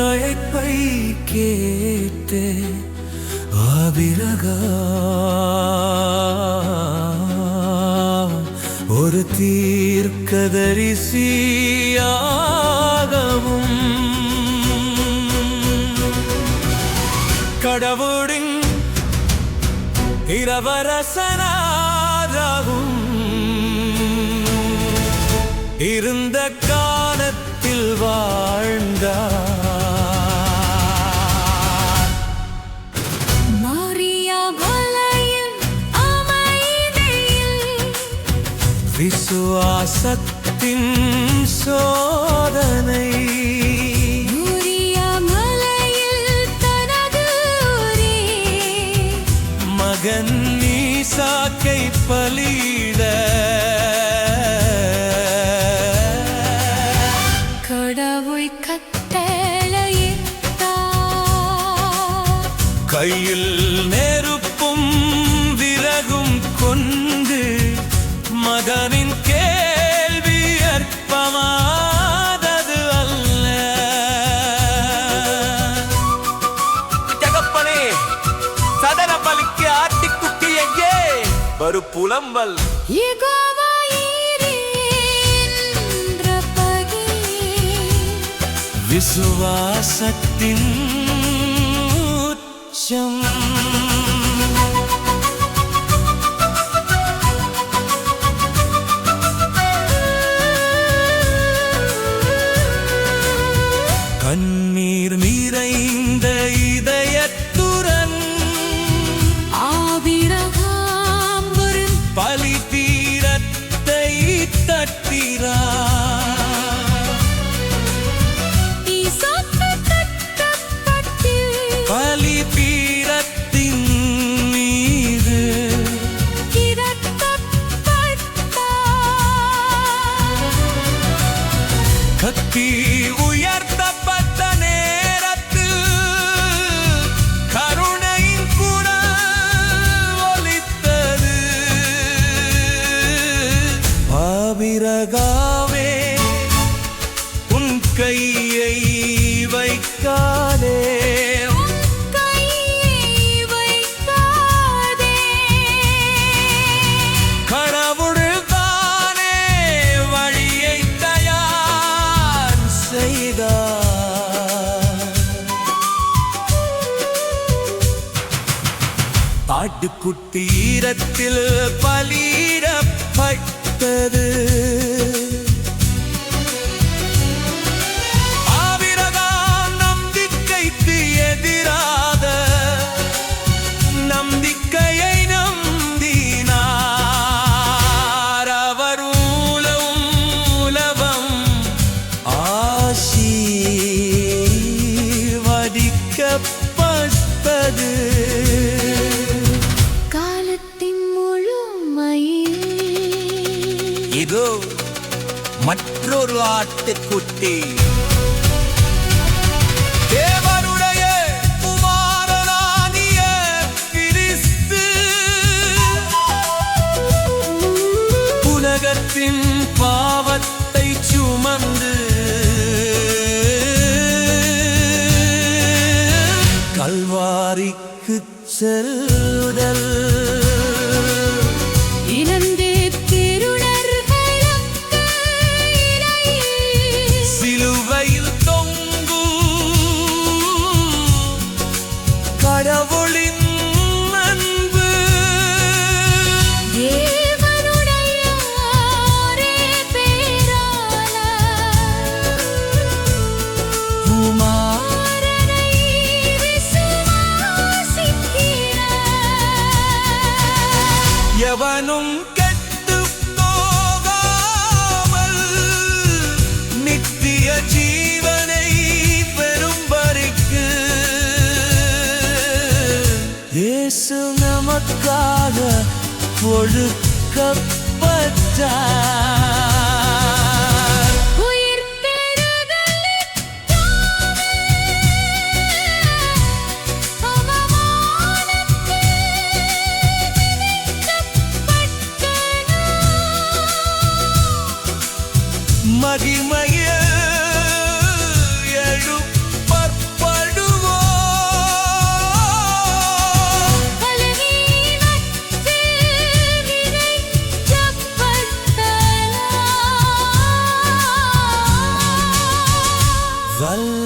அழைப்பை கேட்டு ஆபிரகா ஒரு தீர்க்கதரிசியாகவும் கடவுளின் இரவரசனாகவும் இருந்த கா வாழ்ந்தார். மாரியா மலையின் அமைதியில் விசுவாசத்தின் சோதனை. மகன் பலியிட கடவுள் கையில் நெருப்பும் விறகும் கொண்டு மகனின் கேள்வி அற்பமானது அல்ல. தகப்பனே சதன பலிக்கு ஆட்டிக்குட்டி எங்கே? வரு புலம்பல் விசுவாசத்தின் உச்சம் கண்ணீர் நிறைந்த இதை கிடத்தப்பட்டார். கத்தி உயர்த்தப்பட்ட நேரத்தில் கருணையின் குரல் ஒலித்தது ஆபிரகாவே ஆட்டுக்குட்டி ஈரத்தில் பலீரப்பட்டது. இதோ மற்றொரு ஆட்டுக்குட்டி. தேவனுடைய குமாரனாகிய கிறிஸ்து. உலகத்தின் பாவத்தை சுமந்து கல்வாரிக்கு செல்லுதல் எவனும் கெட்டு போகாமல் நித்திய ஜீவனை பெறும் வரைக்கு. இயேசு நமக்காக ஒழுக்கப்பட்டார். ظل